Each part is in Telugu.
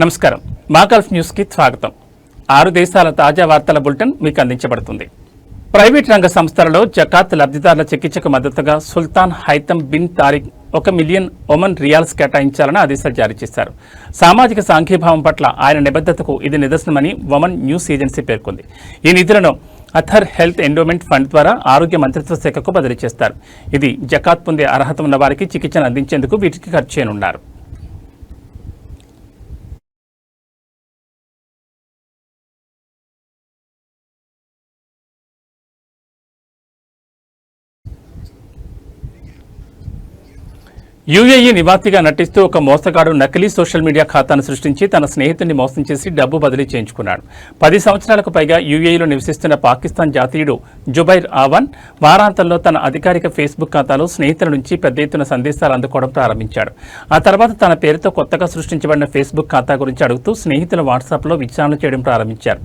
నమస్కారం. మాగల్ఫ్ న్యూస్కి స్వాగతం. ఆరు దేశాల తాజా వార్తల బులెటిన్ మీకు అందించబడుతుంది. ప్రైవేట్ రంగ సంస్థలలో జకాత్ లబ్ధిదారుల చికిత్సకు మద్దతుగా సుల్తాన్ హైతం బిన్ తారిక్ ఒక మిలియన్ ఒమన్ రియాల్స్ కేటాయించాలని ఆదేశాలు జారీ చేశారు. సామాజిక సాంఘీభావం పట్ల ఆయన నిబద్ధతకు ఇది నిదర్శనమని ఒమన్ న్యూస్ ఏజెన్సీ పేర్కొంది. ఈ నిధులను అథర్ హెల్త్ ఎండోమెంట్ ఫండ్ ద్వారా ఆరోగ్య మంత్రిత్వ శాఖకు బదిలీ చేస్తారు. ఇది జకాత్ పొందే అర్హత ఉన్న వారికి చికిత్సను అందించేందుకు వీటికి ఖర్చు చేయనున్నారు. యూఏఈ నివాసిగా నటిస్తూ ఒక మోసగాడు నకిలీ సోషల్ మీడియా ఖాతాను సృష్టించి తన స్నేహితుడిని మోసం చేసి డబ్బు బదిలీ చేయించుకున్నాడు. పది సంవత్సరాలకు పైగా యూఏఈలో నివసిస్తున్న పాకిస్తాన్ జాతీయుడు జుబైర్ ఆవాన్ వారాంతంలో తన అధికారిక ఫేస్బుక్ ఖాతాలో స్నేహితుల నుంచి పెద్ద ఎత్తున సందేశాలు అందుకోవడం ప్రారంభించాడు. ఆ తర్వాత తన పేరుతో కొత్తగా సృష్టించబడిన ఫేస్బుక్ ఖాతా గురించి అడుగుతూ స్నేహితుల వాట్సాప్లో విచారణ చేయడం ప్రారంభించారు.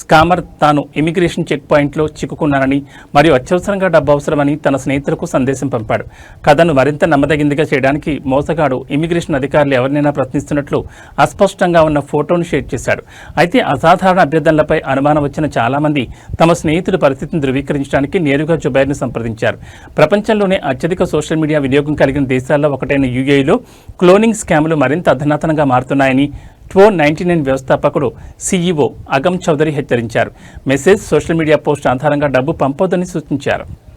స్కామర్ తాను ఇమిగ్రేషన్ చెక్ పాయింట్లో చిక్కుకున్నానని మరియు అత్యవసరంగా డబ్బు అవసరమని తన స్నేహితులకు సందేశం పంపాడు. కథను మరింత నమ్మదగిందిగా చేయడానికి మోసగాడు ఇమిగ్రేషన్ అధికారులు ఎవరినైనా ప్రశ్నిస్తున్నట్లు అస్పష్టంగా ఉన్న ఫోటోను షేర్ చేశాడు. అయితే అసాధారణ అభ్యర్థనలపై అనుమానం వచ్చిన చాలామంది తమ స్నేహితుడి పరిస్థితిని ధృవీకరించడానికి నేరుగా జుబైర్ను సంప్రదించారు. ప్రపంచంలోనే అత్యధిక సోషల్ మీడియా వినియోగం కలిగిన దేశాల్లో ఒకటైన యూఏఈలో క్లోనింగ్ స్కామ్లు మరింత అధునాతనంగా మారుతున్నాయని ట్వో నైన్టీ నైన్ వ్యవస్థాపకుడు సీఈఓ అగమ్ చౌదరి హెచ్చరించారు. మెసేజ్ సోషల్ మీడియా పోస్ట్ ఆధారంగా డబ్బు పంపొద్దని సూచించారు.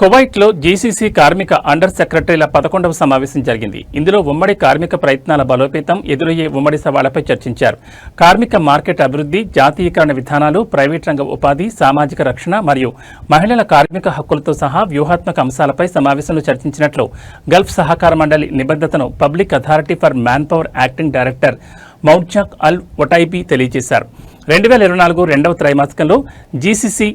కువైట్లో జీసీసీ కార్మిక అండర్ సెక్రటరీల పదకొండవ సమావేశం జరిగింది. ఇందులో ఉమ్మడి కార్మిక ప్రయత్నాల బలోపేతం ఎదురయ్యే ఉమ్మడి సవాళ్ళపై చర్చించారు. కార్మిక మార్కెట్ అభివృద్ధి జాతీయకరణ విధానాలు ప్రైవేట్ రంగ ఉపాధి సామాజిక రక్షణ మరియు మహిళల కార్మిక హక్కులతో సహా వ్యూహాత్మక అంశాలపై సమావేశంలో చర్చించినట్లు గల్ఫ్ సహకార మండలి నిబద్ధతను public authority for man power acting director మౌర్జాక్ al Otaibi తెలియజేశారు. రెండు వేల ఇరవై నాలుగు రెండవ త్రైమాసికంలో జీసీసీ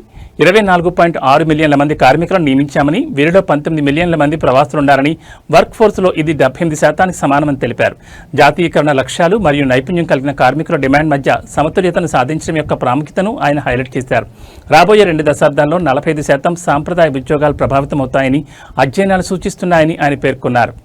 ఇరవై నాలుగు పాయింట్ ఆరు మిలియన్ల మంది కార్మికులను నియమించామని వీరిలో పంతొమ్మిది మిలియన్ల మంది ప్రవాసులున్నారని వర్క్ ఫోర్స్లో ఇది డెబ్బై ఎనిమిది శాతానికి సమానమని తెలిపారు. జాతీయకరణ లక్ష్యాలు మరియు నైపుణ్యం కలిగిన కార్మికుల డిమాండ్ మధ్య సమతుల్యతను సాధించడం యొక్క ప్రాముఖ్యతను ఆయన హైలైట్ చేశారు. రాబోయే రెండు దశాబ్దాల్లో నలభై ఐదు శాతం సాంప్రదాయ ఉద్యోగాలు ప్రభావితమవుతాయని అధ్యయనాలు సూచిస్తున్నాయని ఆయన పేర్కొన్నారు.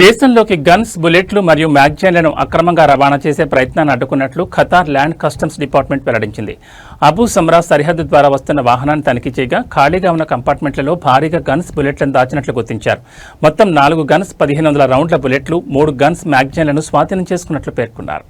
దేశంలోకి గన్స్ బుల్లెట్లు మరియు మ్యాగజైన్లను అక్రమంగా రవాణా చేసే ప్రయత్నాన్ని అడ్డుకున్నట్లు ఖతార్ ల్యాండ్ కస్టమ్స్ డిపార్ట్మెంట్ వెల్లడించింది. అబూ సమ్రా సరిహద్దు ద్వారా వస్తున్న వాహనాన్ని తనిఖీ చేయగా ఖాళీగా ఉన్న కంపార్ట్మెంట్లలో భారీగా గన్స్ బుల్లెట్లను దాచినట్లు గుర్తించారు. మొత్తం నాలుగు గన్స్ పదిహేను వందల రౌండ్ల బుల్లెట్లు మూడు గన్స్ మ్యాగజైన్లను స్వాధీనం చేసుకున్నట్లు పేర్కొన్నారు.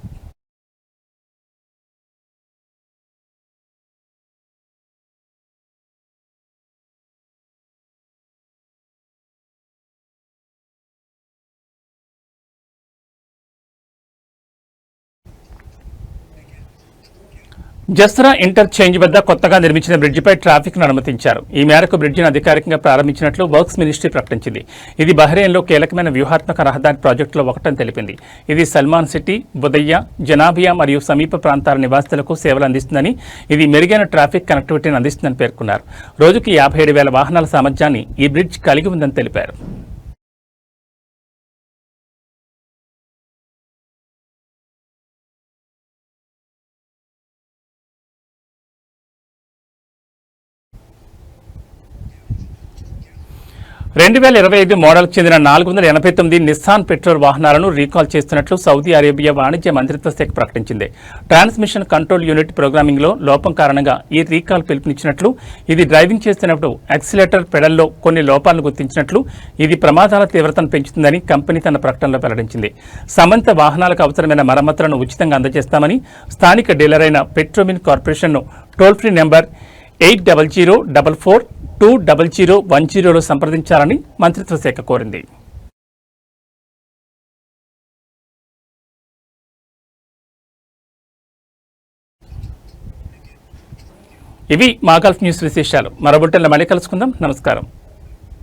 జస్రా ఇంటర్చేంజ్ వద్ద కొత్తగా నిర్మించిన బ్రిడ్జిపై ట్రాఫిక్ను అనుమతించారు. ఈ మేరకు బ్రిడ్జిని అధికారికంగా ప్రారంభించినట్లు వర్క్స్ మినిస్ట్రీ ప్రకటించింది. ఇది బహ్రెయిన్లో కీలకమైన వ్యూహాత్మక రహదారి ప్రాజెక్టులో ఒకటని తెలిపింది. ఇది సల్మాన్ సిటీ బుదయ్య జనాభియా మరియు సమీప ప్రాంతాల నివాసితులకు సేవలు అందిస్తుందని ఇది మెరుగైన ట్రాఫిక్ కనెక్టివిటీని అందిస్తుందని పేర్కొన్నారు. రోజుకి యాభై ఏడు వేల వాహనాల సామర్థ్యాన్ని ఈ బ్రిడ్జ్ కలిగి ఉందని తెలిపారు. రెండు వేల ఇరవై ఐదు మోడల్కి చెందిన నాలుగు వందల ఎనభై తొమ్మిది నిస్సాన్ పెట్రోల్ వాహనాలను రీకాల్ చేస్తున్నట్లు సౌదీ అరేబియా వాణిజ్య మంత్రిత్వ శాఖ ప్రకటించింది. ట్రాన్స్మిషన్ కంట్రోల్ యూనిట్ ప్రోగ్రామింగ్లో లోపం కారణంగా ఈ రీకాల్ పిలుపునిచ్చినట్లు ఇది డ్రైవింగ్ చేస్తున్నప్పుడు యాక్సిలేటర్ పెడల్లో కొన్ని లోపాలను గుర్తించినట్లు ఇది ప్రమాదాల తీవ్రతను పెంచుతుందని కంపెనీ తన ప్రకటనలో వెల్లడించింది. సమంత వాహనాలకు అవసరమైన మరమ్మతులను ఉచితంగా అందజేస్తామని స్థానిక డీలర్ అయిన Petromin కార్పొరేషన్ను toll free number eight double zero double four two double zero one జీరోలో సంప్రదించాలని మంత్రిత్వ శాఖ కోరింది. ఇవి మా గల్ఫ్ న్యూస్ విశేషాలు. మరో బుట్టెల్లో మళ్ళీ కలుసుకుందాం. నమస్కారం.